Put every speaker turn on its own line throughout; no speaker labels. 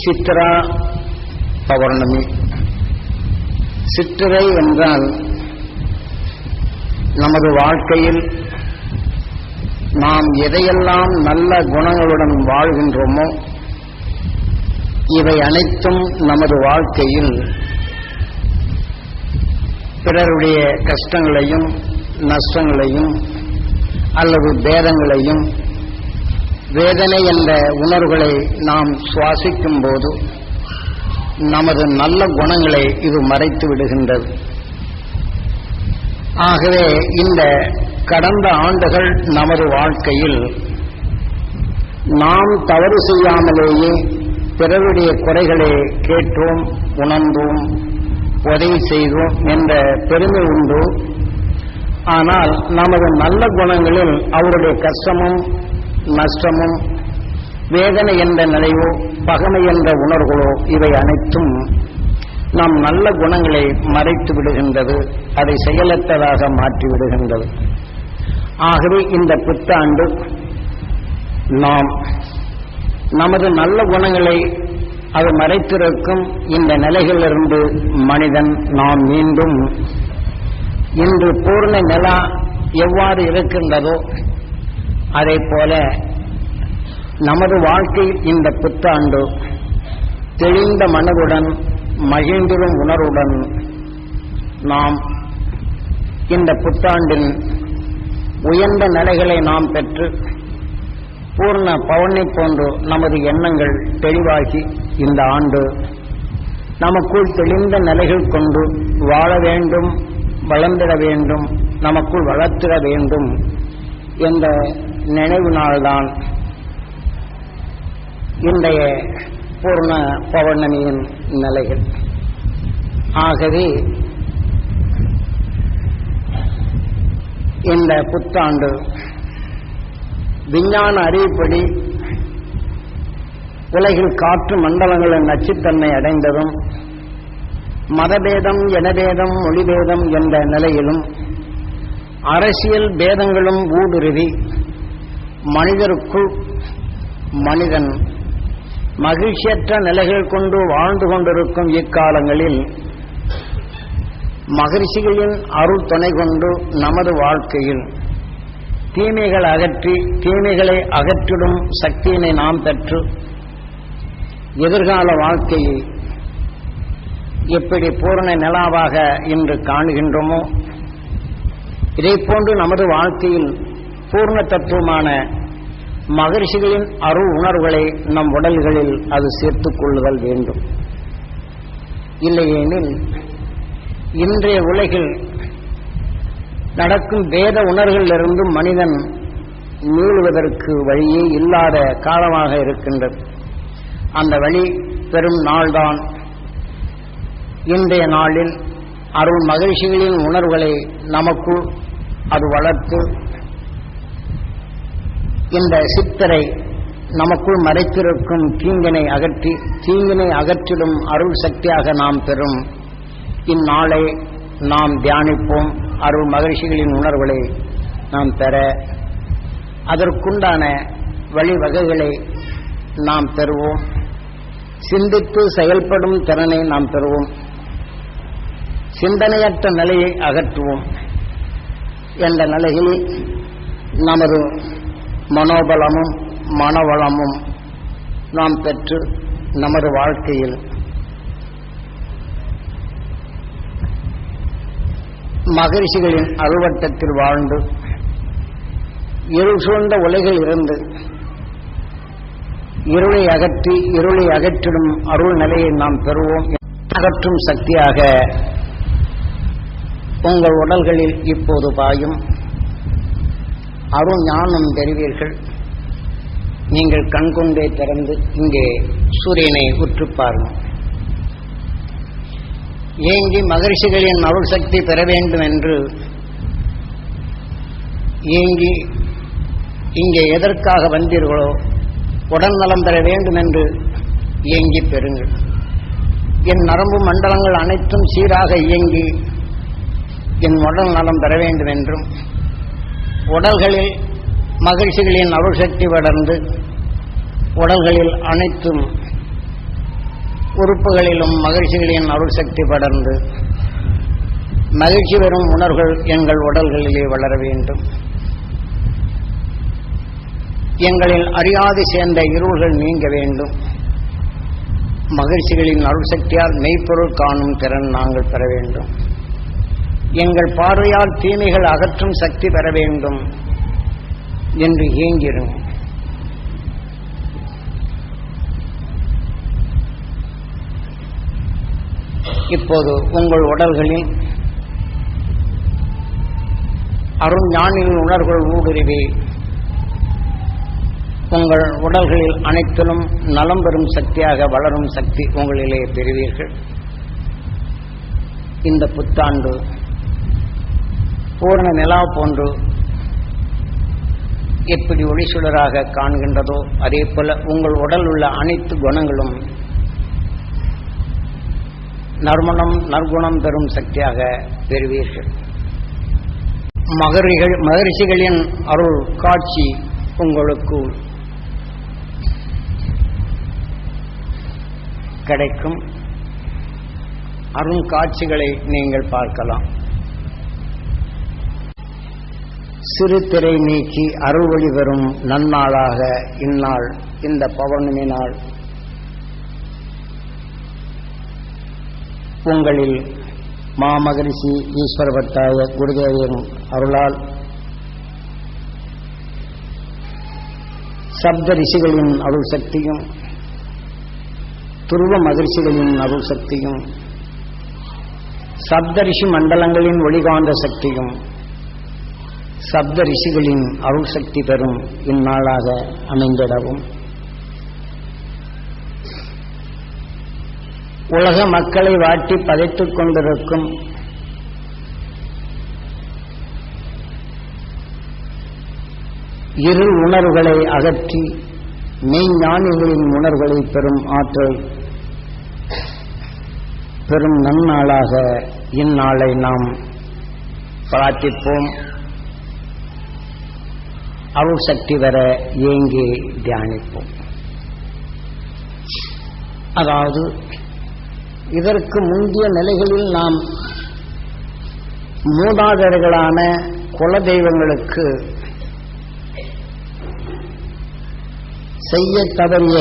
சித்ரா பௌர்ணமி சித்திரை என்றால் நமது வாழ்க்கையில் நாம் எதையெல்லாம் நல்ல குணங்களுடன் வாழ்கின்றோமோ இவை அனைத்தும் நமது வாழ்க்கையில் பிறருடைய கஷ்டங்களையும் நஷ்டங்களையும் அல்லது பேதங்களையும் வேதனை என்ற உணர்வுகளை நாம் சுவாசிக்கும் போது நமது நல்ல குணங்களை இது மறைத்து விடுகின்றது. ஆகவே இந்த கடந்த ஆண்டுகள் நமது வாழ்க்கையில் நாம் தவறு செய்யாமலேயே பிறருடைய குறைகளை கேட்டோம் உணர்ந்தோம் உதவி செய்தோம் என்ற பெருமை உண்டு. ஆனால் நமது நல்ல குணங்களில் அவருடைய கஷ்டமும் நஷ்டமும் வேதனை என்ற நிலையோ பகமை என்ற உணர்வுகளோ இவை அனைத்தும் நம் நல்ல குணங்களை மறைத்து விடுகின்றது அதை செயலற்றதாக மாற்றி விடுகின்றது. ஆகவே இந்த புத்தாண்டு நாம் நமது நல்ல குணங்களை அது மறைத்திருக்கும் இந்த நிலைகளிலிருந்து மனிதன் நாம் மீண்டும் இன்று பூர்ண நிலா எவ்வாறு இருக்கின்றதோ அதே போல நமது வாழ்க்கையில் இந்த புத்தாண்டு தெளிந்த மனதுடன் மகிழ்ந்திடும் உணர்வுடன் நாம் இந்த புத்தாண்டின் உயர்ந்த நிலைகளை நாம் பெற்று பூர்ண பவனை போன்று நமது எண்ணங்கள் தெளிவாகி இந்த ஆண்டு நமக்குள் தெளிந்த நிலைகள் கொண்டு வாழ வேண்டும் வளர்ந்திட வேண்டும் நமக்குள் வளர்த்திட வேண்டும் என்ற நினைவு நாள்தான் இன்றைய பூர்ண பௌர்ணமியின் நிலைகள். ஆகவே இந்த புத்தாண்டு விஞ்ஞான அறிவுப்படி உலகில் காற்று மண்டலங்களின் நச்சுத்தன்மை அடைந்ததும் மதபேதம் இனபேதம் மொழிபேதம் என்ற நிலையிலும் அரசியல் பேதங்களும் ஊடுருவி மனிதருக்குள் மனிதன் மகிழ்ச்சியற்ற நிலைகள் கொண்டு வாழ்ந்து கொண்டிருக்கும் இக்காலங்களில் மகிழ்ச்சிகளின் அருள் துணை கொண்டு நமது வாழ்க்கையில் தீமைகள் அகற்றி தீமைகளை அகற்றிடும் சக்தியினை நாம் பெற்று எதிர்கால வாழ்க்கையை எப்படி பூரண நிலாவாக இன்று காணுகின்றோமோ இதை போன்று நமது வாழ்க்கையில் பூர்ண தத்துவமான மகரிஷிகளின் அருள் உணர்வுகளை நம் உடல்களில் அது சேர்த்துக் கொள்ளுதல் வேண்டும். இல்லையெனில் இன்றைய உலகில் நடக்கும் வேத உணர்வுகளிலிருந்து மனிதன் மீளுவதற்கு வழியே இல்லாத காலமாக இருக்கின்றது. அந்த வழி பெரும் நாள்தான். இன்றைய நாளில் அருள் மகிழ்ச்சிகளின் உணர்வுகளை நமக்குள் அது வளர்த்து இந்த சித்தரை நமக்குள் மறைத்திருக்கும் தீங்கினை அகற்றி தீங்கினை அகற்றிடும் அருள் சக்தியாக நாம் பெறும். இந்நாளை நாம் தியானிப்போம். அருள் மகிழ்ச்சிகளின் உணர்வுகளை நாம் பெற அதற்குண்டான வழிவகைகளை நாம் பெறுவோம். சிந்தித்து செயல்படும் திறனை நாம் பெறுவோம். சிந்தனையற்ற நிலையை அகற்றுவோம். என்ற நிலையில் நமது மனோபலமும் மனவளமும் நாம் பெற்று நமது வாழ்க்கையில் மகரிஷிகளின் அருவட்டத்தில் வாழ்ந்து இருள் சூழ்ந்த உலகில் இருந்து இருளை அகற்றி இருளை அகற்றிடும் அருள் நிலையை நாம் பெறுவோம். அகற்றும் சக்தியாக உங்கள் உடல்களில் இப்போது பாயும் அருள் ஞானம் பெறுவீர்கள் நீங்கள் கண்கொண்டே திறந்து இங்கே சூரியனை உற்று பாருங்கள். ஏங்கி மகரிஷிகளின் அருள் சக்தி பெற வேண்டும் என்று ஏங்கி இங்கே எதற்காக வந்தீர்களோ உடல் நலம் பெற வேண்டும் என்று இயங்கி பெறுங்கள். என் நரம்பு மண்டலங்கள் அனைத்தும் சீராக இயங்கி என் உடல் நலம் பெற வேண்டும் என்றும் உடல்களில் மகிழ்ச்சிகளின் அருள் சக்தி வளர்ந்து உடல்களில் அனைத்தும் உறுப்புகளிலும் மகிழ்ச்சிகளின் அருள் சக்தி படர்ந்து மகிழ்ச்சி பெறும் உணர்வுகள் எங்கள் உடல்களிலே வளர வேண்டும். எங்களில் அறியாது சேர்ந்த இருள்கள் நீங்க வேண்டும். மகிழ்ச்சிகளின் அருள் சக்தியால் மெய்ப்பொருள் காணும் திறன் நாங்கள் பெற வேண்டும். எங்கள் பார்வையால் தீமைகள் அகற்றும் சக்தி பெற வேண்டும் என்று இயங்கிடும் இப்போது உங்கள் உடல்களில் அருண் ஞானியின் உணர்வுகள் ஊடுருவி உங்கள் உடல்களில் அனைத்திலும் நலம் பெறும் சக்தியாக வளரும் சக்தி உங்களிலே பெறுவீர்கள். இந்த புத்தாண்டு பூர்ண நிலா போன்று எப்படி ஒளிசுடராக காண்கின்றதோ அதே போல உங்கள் உடல் உள்ள அனைத்து குணங்களும் நறுமணம் நற்குணம் பெறும் சக்தியாக பெறுவீர்கள். மகரிகள் மகரிஷிகளின் அருள் காட்சி உங்களுக்கு கிடைக்கும். அருங்காட்சிகளை நீங்கள் பார்க்கலாம். சிறு திரை நீக்கி அருள்வழி வரும் பெறும் நன்னாளாக இந்நாள் இந்த பௌர்ணமி நாள். உங்களில் மாமகரிஷி ஈஸ்வரபட்டாய குருதேவரின் அருளால் சப்த ரிஷிகளின் அருள் சக்தியும் துருவ மகிழ்ச்சிகளின் அருள் சக்தியும் சப்தரிஷி மண்டலங்களின் ஒளிகாந்த சக்தியும் சப்த ரிஷிகளின் அருள் சக்தி பெறும் இந்நாளாக அமைந்திடவும். உலக மக்களை வாட்டி பதைத்துக் கொண்டிருக்கும் இரு உணர்வுகளை அகற்றி மெய்ஞானிகளின் உணர்வுகளை பெறும் ஆற்றல் பெரும் நன்னாளாக இந்நாளை நாம் பிரார்த்திப்போம். அருள் சக்தி வர ஏங்கி தியானிப்போம். அதாவது இதற்கு முந்தைய நிலைகளில் நாம் மூதாதையர்களான குல தெய்வங்களுக்கு செய்ய தவறிய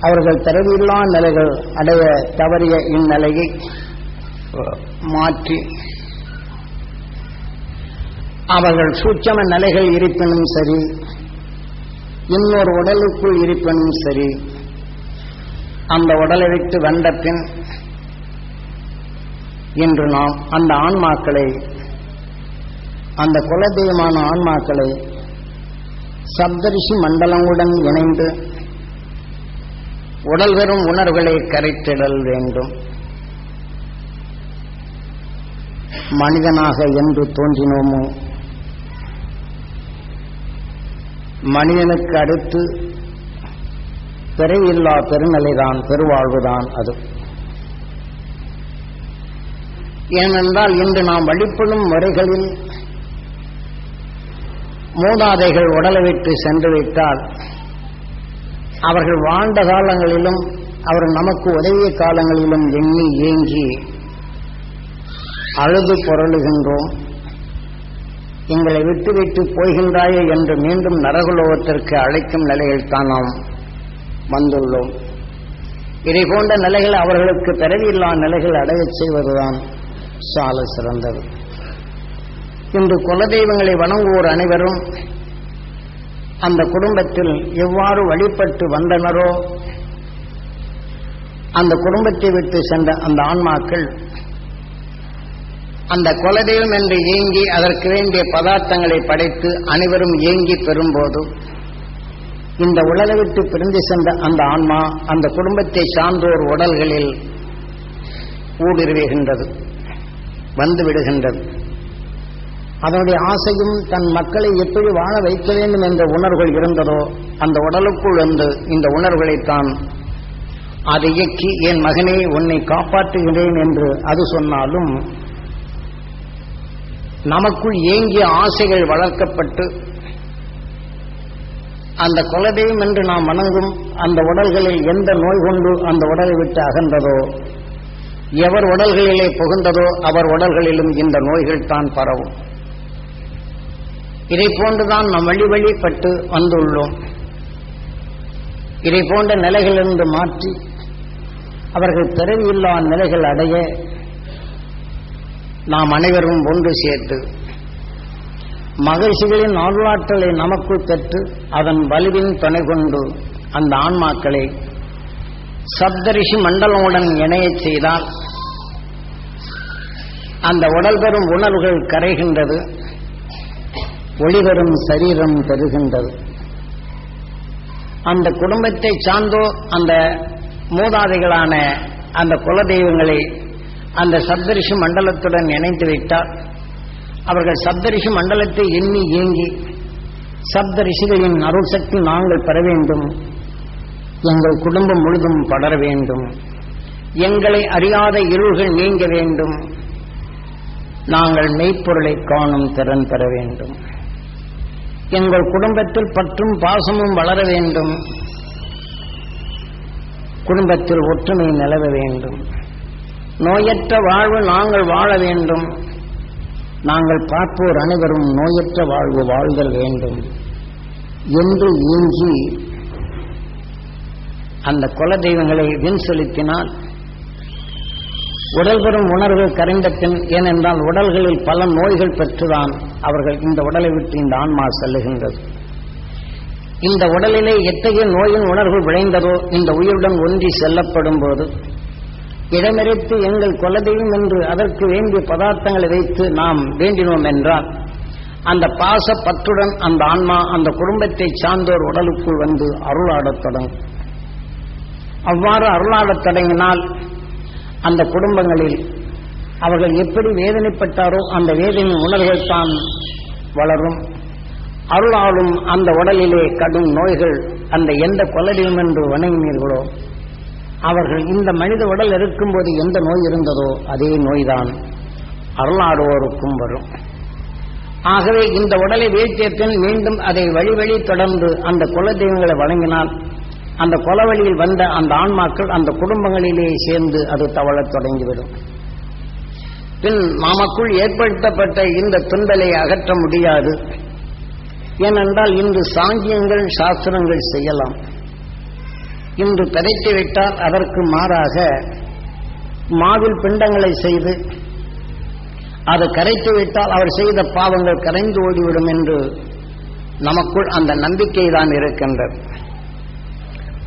அவர்கள் தரவில்லா நிலைகள் அடைய தவறிய இந்நிலையை மாற்றி அவர்கள் சூட்சம நிலைகள் இருப்பினும் சரி இன்னொரு உடலுக்குள் இருப்பினும் சரி அந்த உடலை விட்டு வந்த பின் இன்று நாம் அந்த ஆன்மாக்களை அந்த குலதெய்வமான ஆன்மாக்களை சப்தரிஷி மண்டலங்களுடன் இணைந்து உடல் வெறும் உணர்வுகளை கரைத்திடல் வேண்டும். மனிதனாக என்று தோன்றினோமோ? மனிதனுக்கு அடுத்து பிறவில்லா பெருநிலைதான் பெருவாழ்வுதான் அது. ஏனென்றால் இன்று நாம் வழிபடும் முறைகளில் மூதாதைகள் உடலை விட்டு சென்று விட்டால் அவர்கள் வாழ்ந்த காலங்களிலும் அவர் நமக்கு உதவிய காலங்களிலும் எண்ணி ஏங்கி அழுது பொருளுகின்றோம். எங்களை விட்டு விட்டு போகின்றாயே என்று மீண்டும் நரகுலோகத்திற்கு அழைக்கும் நிலையில் தான் நாம் வந்துள்ளோம். இதை போன்ற நிலைகள் அவர்களுக்கு பிறவியில்லா நிலைகள் அடையச் செய்வதுதான் சால சிறந்தது. இன்று குலதெய்வங்களை வணங்குவோர் அனைவரும் அந்த குடும்பத்தில் எவ்வாறு வழிபட்டு வந்தனரோ அந்த குடும்பத்தை விட்டு சென்ற அந்த ஆன்மாக்கள் அந்த குலதெய்வம் என்று ஏங்கி அதற்கு வேண்டிய பதார்த்தங்களை படைத்து அனைவரும் ஏங்கி பெறும்போது இந்த உலகை விட்டு பிரிந்து சென்ற அந்த ஆன்மா அந்த குடும்பத்தை சார்ந்தோர் உடல்களில் ஊடுருவுகின்றது வந்து விடுகின்றது. அதனுடைய ஆசையும் தன் மக்களை எப்படி வாழ வைக்க வேண்டும் என்ற உணர்வுகள் இருந்ததோ அந்த உடலுக்குள் வந்து இந்த உணர்வுகளைத்தான் அதை இயக்கி என் மகனே உன்னை காப்பாற்றுகிறேன் என்று அது சொன்னாலும் நமக்குள் ஏங்கிய ஆசைகள் வளர்க்கப்பட்டு அந்த குலதெய்வம் என்று நாம் வணங்கும் அந்த உடல்களில் எந்த நோய் கொண்டு அந்த உடலை விட்டு அகன்றதோ எவர் உடல்களிலே புகுந்ததோ அவர் உடல்களிலும் இந்த நோய்கள் தான் பரவும். இதை போன்றுதான் நாம் வழி வழிப்பட்டு வந்துள்ளோம். இதை போன்ற நிலைகளிலிருந்து மாற்றி அவர்கள் பிறவியில்லா நிலைகள் அடைய நாம் அனைவரும் ஒன்று சேர்த்து மகிழ்ச்சிகளின் அருளாற்றலை நமக்குள் பெற்று அதன் வலுவின் துணை கொண்டு அந்த ஆன்மாக்களை சப்தரிஷி மண்டலமுடன் இணையச் செய்தால் அந்த உடல் பெறும் உணர்வுகள் கரைகின்றது ஒளிவரும் சரீரம் பெறுகின்றது. அந்த குடும்பத்தை சார்ந்தோ அந்த மூதாதைகளான அந்த குலதெய்வங்களை அந்த சப்தரிஷி மண்டலத்துடன் இணைந்து விட்டால் அவர்கள் சப்தரிஷி மண்டலத்தை எண்ணி ஏங்கி சப்த ரிஷிகளின் அருள் சக்தி நாங்கள் பெற வேண்டும். எங்கள் குடும்பம் முழுதும் படர வேண்டும். எங்களை அறியாத இருள்கள் நீங்க வேண்டும். நாங்கள் மெய்ப்பொருளை காணும் திறன் பெற வேண்டும். எங்கள் குடும்பத்தில் பற்றும் பாசமும் வளர வேண்டும். குடும்பத்தில் ஒற்றுமை நிலவ வேண்டும். நோயற்ற வாழ்வு நாங்கள் வாழ வேண்டும். நாங்கள் பார்ப்போர் அனைவரும் நோயற்ற வாழ்வு வாழ்தல் வேண்டும். என்று ஏங்கி அந்த குல தெய்வங்களை வின் செலுத்தினால் உடல் பெறும் உணர்வு கரைந்த பின் ஏனென்றால் உடல்களில் பல நோய்கள் பெற்றுதான் அவர்கள் இந்த உடலை விட்டு இந்த ஆன்மா செல்லுகின்றது. இந்த உடலிலே எத்தகைய நோயின் உணர்வு விளைந்ததோ இந்த உயிருடன் ஒன்றி செல்லப்படும் போது இடமிறைத்து எங்கள் குலதெய்வம் என்று அதற்கு வேண்டிய பதார்த்தங்களை வைத்து நாம் வேண்டினோம் என்றால் அந்த பாச பற்றுடன் அந்த ஆன்மா அந்த குடும்பத்தை சார்ந்தோர் உடலுக்குள் வந்து அருளாடத் தொடங்கும். அவ்வாறு அருளாடத் தொடங்கினால் அந்த குடும்பங்களில் அவர்கள் எப்படி வேதனைப்பட்டாரோ அந்த வேதனை உணர்வுகள் தான் வளரும். அருளாலும் அந்த உடலிலே கடும் நோய்கள் அந்த எந்த கொலடியும் என்று வணங்கினீர்களோ அவர்கள் இந்த மனித உடல் இருக்கும்போது எந்த நோய் இருந்ததோ அதே நோய்தான் அருளாடுவோருக்கும் வரும். ஆகவே இந்த உடலை வீழ்த்தியத்தின் மீண்டும் அதை வழி வழி தொடர்ந்து அந்த குல தெய்வங்களை வழங்கினால் அந்த கொலவழியில் வந்த அந்த ஆன்மாக்கள் அந்த குடும்பங்களிலே சேர்ந்து அது தவழத் தொடங்கிவிடும். பின் நமக்குள் ஏற்படுத்தப்பட்ட இந்த துன்பலை அகற்ற முடியாது. ஏனென்றால் இன்று சாங்கியங்கள் சாஸ்திரங்கள் செய்யலாம். இன்று பிதைத்து விட்டால் அதற்கு மாறாக மாவில் பிண்டங்களை செய்து அது கரைத்து விட்டால் அவர் செய்த பாவங்கள் கரைந்து ஓடிவிடும் என்று நமக்குள் அந்த நம்பிக்கை தான் இருக்கின்றது.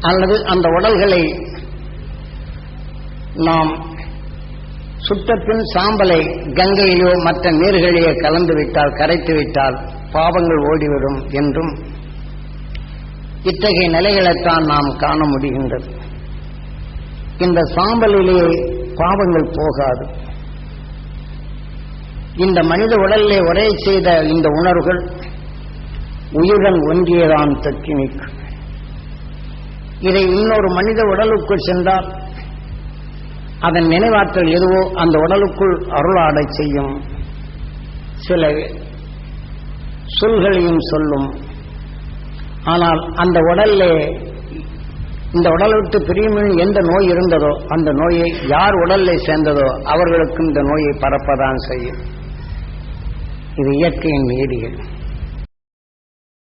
அல்லது அந்த உடல்களை நாம் சுத்தத்தின் சாம்பலை கங்கையிலோ மற்ற நீர்களிலே கலந்து விட்டால் கரைத்து விட்டால் பாவங்கள் ஓடிவிடும் என்றும் இத்தகைய நிலைகளைத்தான் நாம் காண முடிகின்றது. இந்த சாம்பலிலே பாவங்கள் போகாது. இந்த மனித உடலிலே உரை செய்த இந்த உணர்வுகள் உயிருடன் ஒன்றியதான் தக்கி நிற்கும். இதை இன்னொரு மனித உடலுக்குள் சென்றால் அதன் நினைவாற்றல் எதுவோ அந்த உடலுக்குள் அருளாடை செய்யும் சில சொல்களையும் சொல்லும் ஆனால் அந்த உடல்லே இந்த உடல் விட்டு பிரியுமின் எந்த நோய் இருந்ததோ அந்த நோயை யார் உடல்ல சேர்ந்ததோ அவர்களுக்கும் இந்த நோயை பரப்பதான் செய்யும். இது இயற்கையின் நீதிகள்.